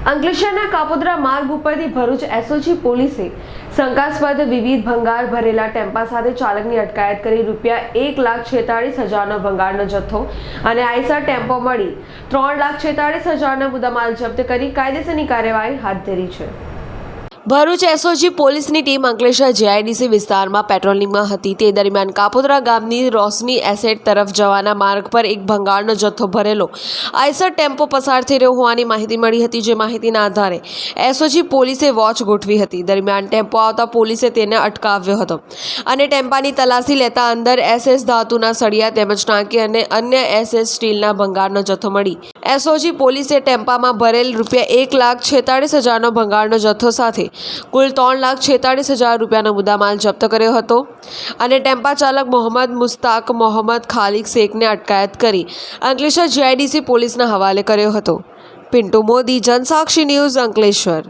અંકલેશ્વરના કાપોદ્રા માર્ગ ઉપરથી ભરૂચ એસઓજી પોલીસે શંકાસ્પદ વિવિધ ભંગાર ભરેલા ટેમ્પા સાથે ચાલકની અટકાયત કરી રૂપિયા એક લાખ છેતાળીસ હજારનો ભંગારનો જથ્થો અને આઈસર ટેમ્પો મળી ત્રણ લાખ છેતાળીસ હજારનો મુદ્દામાલ જપ્ત કરી કાયદેસરની કાર્યવાહી હાથ ધરી છે. ભરૂચ એસઓજી પોલીસની ટીમ અંકલેશ્વર જેઆઈડીસી વિસ્તારમાં પેટ્રોલિંગમાં હતી. તે દરમિયાન કાપોદરા ગામની રોશની એસેટ તરફ જવાના માર્ગ પર એક ભંગારનો જથ્થો ભરેલો. આઈસર ટેમ્પો પસાર થઈ રહ્યો હોવાની માહિતી મળી હતી, જે માહિતીના આધારે એસઓજી પોલીસે વોચ ગોઠવી હતી. દરમિયાન ટેમ્પો આવતા પોલીસે તેને અટકાવ્યો હતો અને ટેમ્પાની તલાશી લેતા અંદર એસએસ ધાતુના સળિયા તેમજ ટાંકી અને અન્ય એસએસ સ્ટીલના ભંગારનો જથ્થો મળી. એસઓજી પોલીસે ટેમ્પામાં ભરેલ રૂપિયા એક લાખ છેતાળીસ હજારનો ભંગારનો જથ્થો સાથે કુલ ત્રણ લાખ છેતાળીસ હજાર રૂપિયાનો મુદ્દામાલ જપ્ત કર્યો હતો અને ટેમ્પા ચાલક મોહમ્મદ મુસ્તાક મોહમ્મદ ખાલિક શેખને અટકાયત કરી અંકલેશ્વર જીઆઈડીસી પોલીસના હવાલે કર્યો હતો. પિન્ટુ મોદી, જનસાક્ષી ન્યૂઝ અંકલેશ્વર.